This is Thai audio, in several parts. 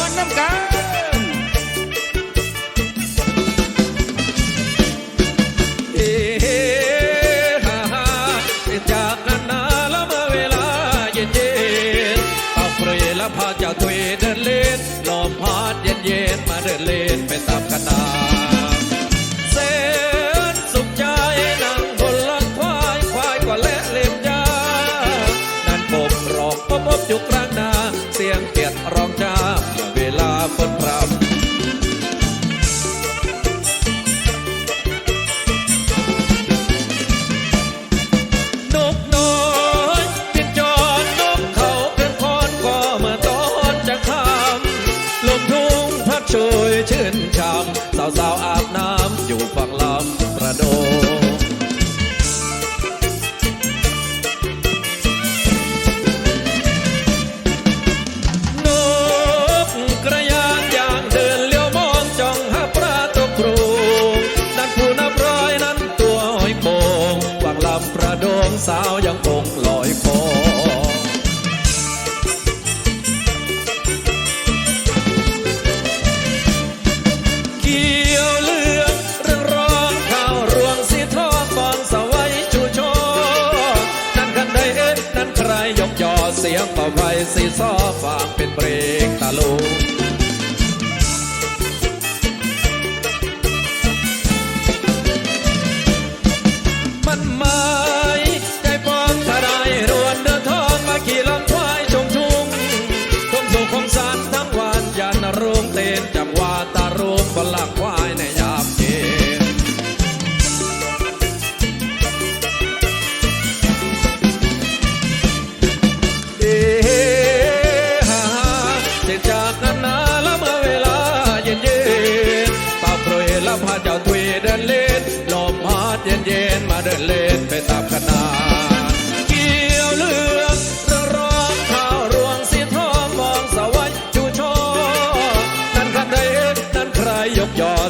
วนน้ำกัน น้ำอยู่ฝั่งลำประโดนกกระยานยางเดินเลี้ยวมองจ้องหาปลาตกรูนักผู้นับรอยนั้นตัวห้อยโคงฝั่งลำประโดงสาวยัง ยกยอเสียงต่อไปสีซอฟังเป็นเปลงตะลุง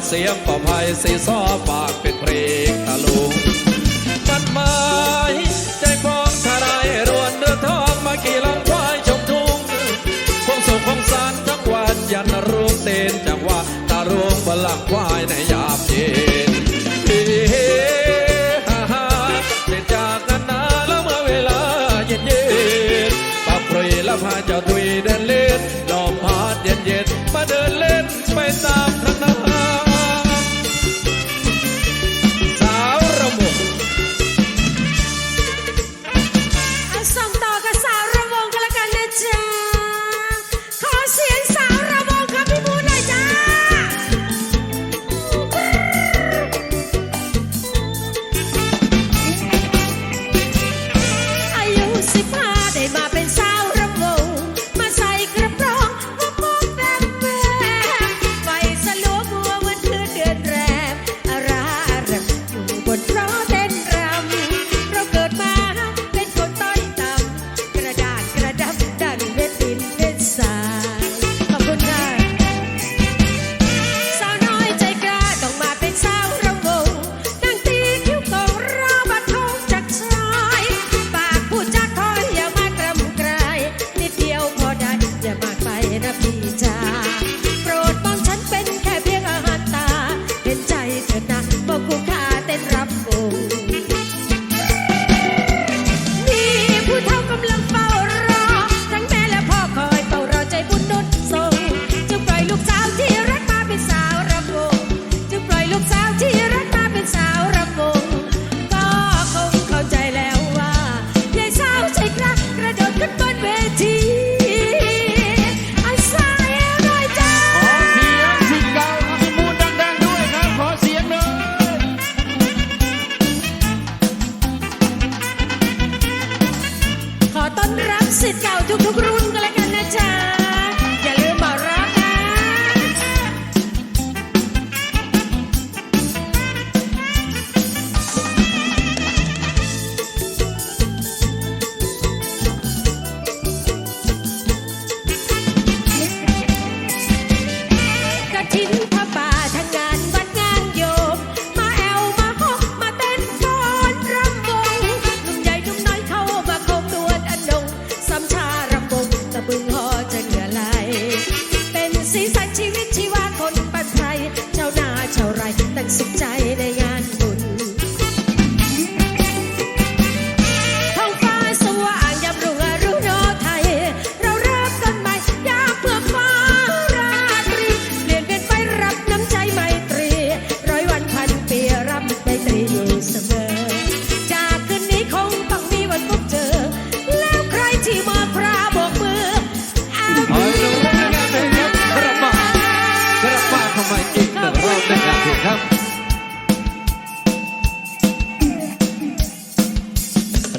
เสียงปอะภัยสีซอปากเป็นเพลงตะลุงมัดไม้ใจฟองทลายรวนเดือทองมาขี่ลังควายชมทุ่งคงสุขคงสารทั้งวันยันรุ่งเต้นจังหวะตะลุงบลังควายในยา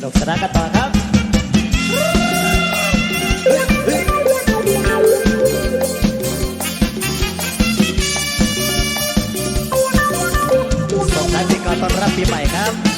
นุกสนานกันต่อครับส่งท้ายปีเก่าต้อนรับปีใหม่ครับ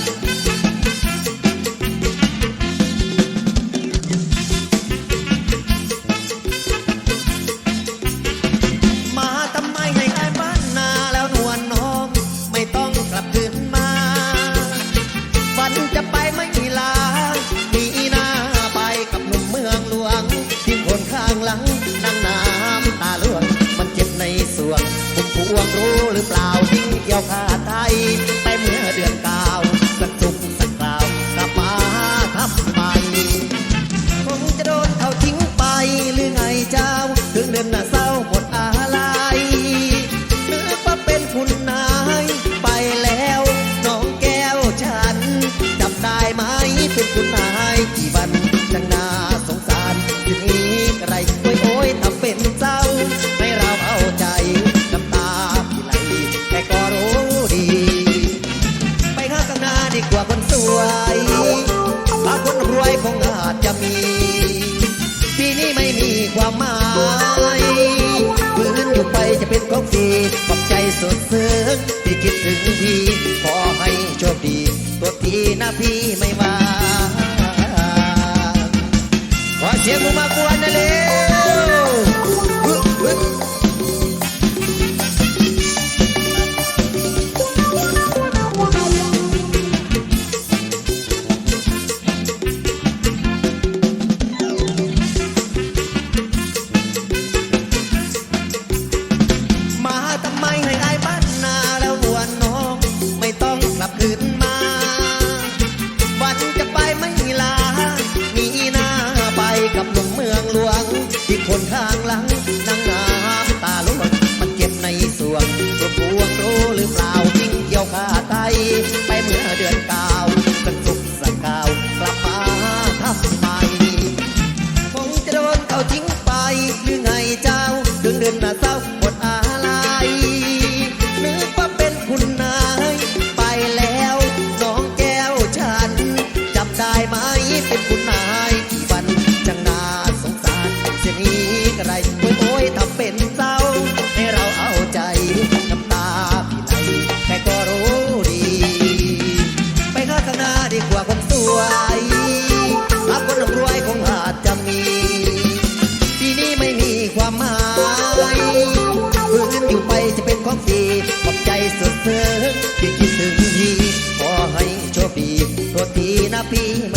หรือเปล่าทิ้งเกี่ยวขาไทย sofrer. างหลัง na pena.